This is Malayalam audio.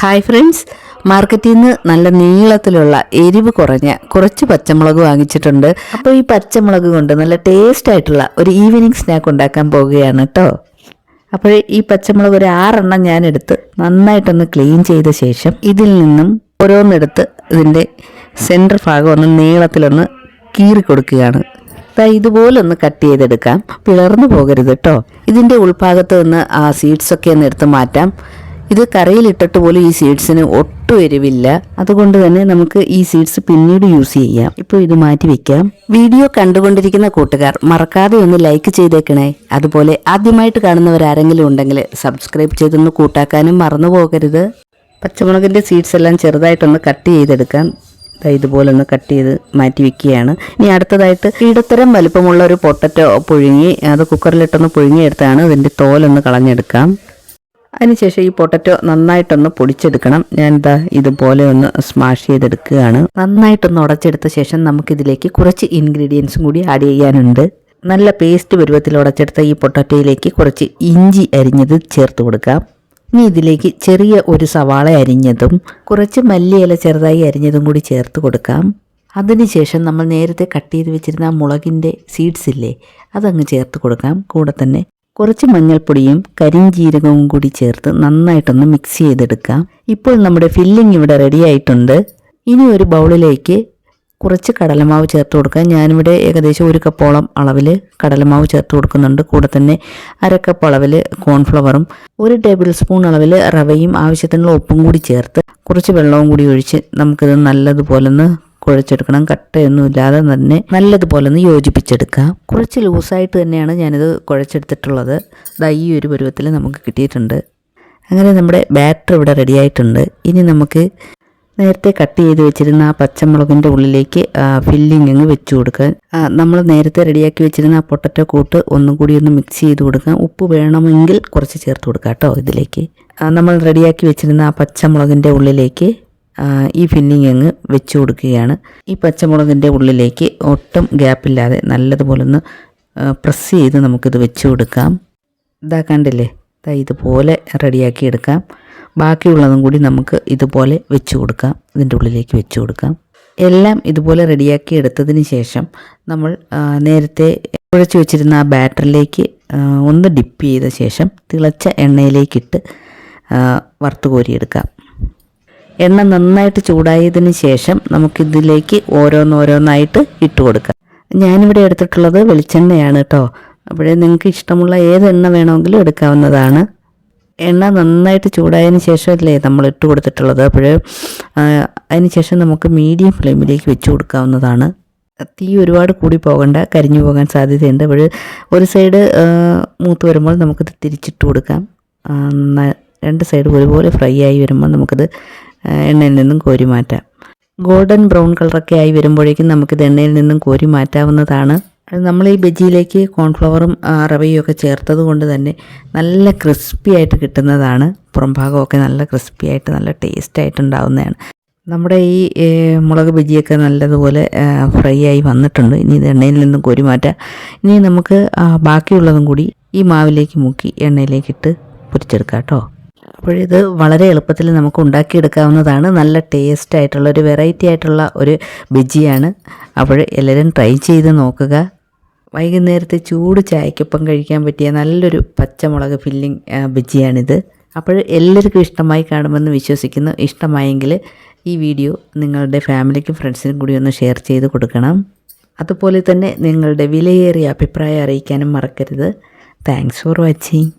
ഹായ് ഫ്രണ്ട്സ് മാർക്കറ്റിൽ നിന്ന് നല്ല നീളത്തിലുള്ള എരിവ് കുറഞ്ഞ കുറച്ച് പച്ചമുളക് വാങ്ങിച്ചിട്ടുണ്ട്. അപ്പോൾ ഈ പച്ചമുളക് കൊണ്ട് നല്ല ടേസ്റ്റ് ആയിട്ടുള്ള ഒരു ഈവനിങ് സ്നാക്ക് ഉണ്ടാക്കാൻ പോവുകയാണ് കേട്ടോ അപ്പോൾ ഈ പച്ചമുളക് ഒരു ആറെണ്ണം ഞാൻ എടുത്ത് നന്നായിട്ടൊന്ന് ക്ലീൻ ചെയ്ത ശേഷം ഇതിൽ നിന്നും ഓരോന്നെടുത്ത് ഇതിന്റെ സെന്റർ ഭാഗം ഒന്ന് നീളത്തിലൊന്ന് കീറി കൊടുക്കുകയാണ്. ഇതുപോലെ ഒന്ന് കട്ട് ചെയ്തെടുക്കാം. പിളർന്നു പോകരുത് കേട്ടോ ഇതിന്റെ ഉൾഭാഗത്ത് നിന്ന് ആ സീഡ്സൊക്കെ ഒന്ന് എടുത്ത് മാറ്റാം. ഇത് കറിയിലിട്ടിട്ട് പോലും ഈ സീഡ്സിന് ഒട്ടും എരിവില്ല. അതുകൊണ്ട് തന്നെ നമുക്ക് ഈ സീഡ്സ് പിന്നീട് യൂസ് ചെയ്യാം. ഇപ്പോൾ ഇത് മാറ്റി വെക്കാം. വീഡിയോ കണ്ടുകൊണ്ടിരിക്കുന്ന കൂട്ടുകാർ മറക്കാതെ ഒന്ന് ലൈക്ക് ചെയ്തേക്കണേ. അതുപോലെ ആദ്യമായിട്ട് കാണുന്നവരാരെങ്കിലും ഉണ്ടെങ്കിൽ സബ്സ്ക്രൈബ് ചെയ്തൊന്ന് കൂട്ടാക്കാനും മറന്നു പോകരുത്. പച്ചമുളകിന്റെ സീഡ്സ് എല്ലാം ചെറുതായിട്ടൊന്ന് കട്ട് ചെയ്തെടുക്കാം. ഇതുപോലെ ഒന്ന് കട്ട് ചെയ്ത് മാറ്റി വെക്കുകയാണ്. ഇനി അടുത്തതായിട്ട് ഇടത്തരം വലുപ്പമുള്ള ഒരു പൊട്ടറ്റോ പുഴുങ്ങി അത് കുക്കറിലിട്ടൊന്ന് പുഴുങ്ങിയെടുത്താണ് ഇതിന്റെ തോലൊന്ന് കളഞ്ഞെടുക്കാം. അതിനുശേഷം ഈ പൊട്ടറ്റോ നന്നായിട്ടൊന്ന് പൊടിച്ചെടുക്കണം. ഞാൻ ഇതാ ഇതുപോലെ ഒന്ന് സ്മാഷ് ചെയ്തെടുക്കുകയാണ്. നന്നായിട്ടൊന്ന് ഉടച്ചെടുത്ത ശേഷം നമുക്കിതിലേക്ക് കുറച്ച് ഇൻഗ്രീഡിയൻസും കൂടി ആഡ് ചെയ്യാനുണ്ട്. നല്ല പേസ്റ്റ് പരുവത്തിൽ ഉടച്ചെടുത്ത ഈ പൊട്ടറ്റോയിലേക്ക് കുറച്ച് ഇഞ്ചി അരിഞ്ഞത് ചേർത്ത് കൊടുക്കാം ഇനി ഇതിലേക്ക് ചെറിയ ഒരു സവാള അരിഞ്ഞതും കുറച്ച് മല്ലിയില ചെറുതായി അരിഞ്ഞതും കൂടി ചേർത്ത് കൊടുക്കാം. അതിനുശേഷം നമ്മൾ നേരത്തെ കട്ട് ചെയ്ത് വെച്ചിരുന്ന മുളകിന്റെ സീഡ്സ് ഇല്ലേ അതങ്ങ് ചേർത്ത് കൊടുക്കാം. കൂടെ തന്നെ കുറച്ച് മഞ്ഞൾപ്പൊടിയും കരിഞ്ചീരകവും കൂടി ചേർത്ത് നന്നായിട്ടൊന്ന് മിക്സ് ചെയ്തെടുക്കാം. ഇപ്പോൾ നമ്മുടെ ഫില്ലിംഗ് ഇവിടെ റെഡി ആയിട്ടുണ്ട്. ഇനി ഒരു ബൗളിലേക്ക് കുറച്ച് കടലമാവ് ചേർത്ത് കൊടുക്കാം. ഞാനിവിടെ ഏകദേശം ഒരു കപ്പോളം അളവിൽ കടലമാവ് ചേർത്ത് കൊടുക്കുന്നുണ്ട്. കൂടെ തന്നെ അരക്കപ്പ് അളവിൽ കോൺഫ്ലവറും ഒരു ടേബിൾ സ്പൂൺ അളവിൽ റവയും ആവശ്യത്തിനുള്ള ഉപ്പും കൂടി ചേർത്ത് കുറച്ച് വെള്ളവും കൂടി ഒഴിച്ച് നമുക്കിത് നല്ലതുപോലെ ഒന്ന് കുഴച്ചെടുക്കണം കട്ടയൊന്നുമില്ലാതെ തന്നെ നല്ലതുപോലെ ഒന്ന് യോജിപ്പിച്ചെടുക്കാം കുറച്ച് ലൂസായിട്ട് തന്നെയാണ് ഞാനിത് കുഴച്ചെടുത്തിട്ടുള്ളത്. ദാ ഈ ഒരു പരുവത്തിൽ നമുക്ക് കിട്ടിയിട്ടുണ്ട്. അങ്ങനെ നമ്മുടെ ബാറ്റർ ഇവിടെ റെഡി ആയിട്ടുണ്ട് ഇനി നമുക്ക് നേരത്തെ കട്ട് ചെയ്ത് വെച്ചിരുന്ന ആ പച്ചമുളകിന്റെ ഉള്ളിലേക്ക് ഫില്ലിംഗ് അങ്ങ് വെച്ച് കൊടുക്കുക. നമ്മൾ നേരത്തെ റെഡിയാക്കി വെച്ചിരുന്ന ആ പൊട്ടറ്റോ കൂട്ട് ഒന്നും കൂടി ഒന്ന് മിക്സ് ചെയ്ത് കൊടുക്കുക. ഉപ്പ് വേണമെങ്കിൽ കുറച്ച് ചേർത്ത് കൊടുക്കാം കേട്ടോ ഇതിലേക്ക്. നമ്മൾ റെഡിയാക്കി വെച്ചിരുന്ന ആ പച്ചമുളകിന്റെ ഉള്ളിലേക്ക് ഈ ഫില്ലിംഗ് അങ്ങ് വെച്ച് കൊടുക്കുകയാണ്. ഈ പച്ചമുളകിന്റെ ഉള്ളിലേക്ക് ഒട്ടും ഗ്യാപ്പില്ലാതെ നല്ലതുപോലെ ഒന്ന് പ്രസ് ചെയ്ത് നമുക്കിത് വെച്ച് കൊടുക്കാം. ഇതാ കണ്ടില്ലേ? ഇതാ ഇതുപോലെ റെഡിയാക്കി എടുക്കാം. ബാക്കിയുള്ളതും കൂടി നമുക്ക് ഇതുപോലെ വെച്ച് കൊടുക്കാം. ഇതിന്റെ ഉള്ളിലേക്ക് വെച്ച് കൊടുക്കാം. എല്ലാം ഇതുപോലെ റെഡിയാക്കി എടുത്തതിന് ശേഷം നമ്മൾ നേരത്തെ കുഴച്ച് വെച്ചിരുന്ന ആ ബാറ്ററിലേക്ക് ഒന്ന് ഡിപ്പ് ചെയ്ത ശേഷം തിളച്ച എണ്ണയിലേക്കിട്ട് വറുത്ത് കോരിയെടുക്കാം. എണ്ണ നന്നായിട്ട് ചൂടായതിന് ശേഷം നമുക്കിതിലേക്ക് ഓരോന്നോരോന്നായിട്ട് ഇട്ട് കൊടുക്കാം. ഞാനിവിടെ എടുത്തിട്ടുള്ളത് വെളിച്ചെണ്ണയാണ് കേട്ടോ അപ്പോഴേ നിങ്ങൾക്ക് ഇഷ്ടമുള്ള ഏത് എണ്ണ വേണമെങ്കിലും എടുക്കാവുന്നതാണ്. എണ്ണ നന്നായിട്ട് ചൂടായതിന് ശേഷമല്ലേ നമ്മൾ ഇട്ട് കൊടുത്തിട്ടുള്ളത്. അപ്പോൾ അതിന് ശേഷം നമുക്ക് മീഡിയം ഫ്ലെയിമിലേക്ക് വെച്ച് കൊടുക്കാവുന്നതാണ്. തീ ഒരുപാട് കൂടി പോകണ്ട കരിഞ്ഞു പോകാൻ സാധ്യതയുണ്ട്. അപ്പോൾ ഒരു സൈഡ് മൂത്ത് വരുമ്പോൾ നമുക്കിത് തിരിച്ചിട്ട് കൊടുക്കാം. രണ്ട് സൈഡ് ഒരുപോലെ ഫ്രൈ ആയി വരുമ്പോൾ നമുക്കിത് എണ്ണയിൽ നിന്നും കോരി മാറ്റാം ഗോൾഡൻ ബ്രൗൺ കളറൊക്കെ ആയി വരുമ്പോഴേക്കും നമുക്കിത് എണ്ണയിൽ നിന്നും കോരി മാറ്റാവുന്നതാണ് നമ്മൾ ഈ ബജിയിലേക്ക് കോൺഫ്ലവറും റവയും ഒക്കെ ചേർത്തത് കൊണ്ട് തന്നെ നല്ല ക്രിസ്പി ആയിട്ട് കിട്ടുന്നതാണ്. പുറം ഭാഗമൊക്കെ നല്ല ക്രിസ്പി ആയിട്ട് നല്ല ടേസ്റ്റ് ആയിട്ട് ഉണ്ടാവുന്നതാണ് നമ്മുടെ ഈ മുളക് ബജിയൊക്കെ നല്ലതുപോലെ ഫ്രൈ ആയി വന്നിട്ടുണ്ട്. ഇനി ഇത് എണ്ണയിൽ നിന്നും കോരി മാറ്റാം ഇനി നമുക്ക് ബാക്കിയുള്ളതും കൂടി ഈ മാവിലേക്ക് മുക്കി എണ്ണയിലേക്കിട്ട് പൊരിച്ചെടുക്കാം കേട്ടോ. അപ്പോഴിത് വളരെ എളുപ്പത്തിൽ നമുക്ക് ഉണ്ടാക്കിയെടുക്കാവുന്നതാണ്. നല്ല ടേസ്റ്റ് ആയിട്ടുള്ള ഒരു വെറൈറ്റി ആയിട്ടുള്ള ഒരു ബജിയാണ്. അപ്പോൾ എല്ലാവരും ട്രൈ ചെയ്ത് നോക്കുക. വൈകുന്നേരത്തെ ചൂട് ചായക്കൊപ്പം കഴിക്കാൻ പറ്റിയ നല്ലൊരു പച്ചമുളക് ഫില്ലിംഗ് ബജിയാണിത്. അപ്പോൾ എല്ലാവർക്കും ഇഷ്ടമായി കാണുമെന്ന് വിശ്വസിക്കുന്നു. ഇഷ്ടമായെങ്കിൽ ഈ വീഡിയോ നിങ്ങളുടെ ഫാമിലിക്കും ഫ്രണ്ട്സിനും കൂടി ഒന്ന് ഷെയർ ചെയ്ത് കൊടുക്കണം. അതുപോലെ തന്നെ നിങ്ങളുടെ വിലയേറിയ അഭിപ്രായം അറിയിക്കാനും മറക്കരുത്. Thanks for watching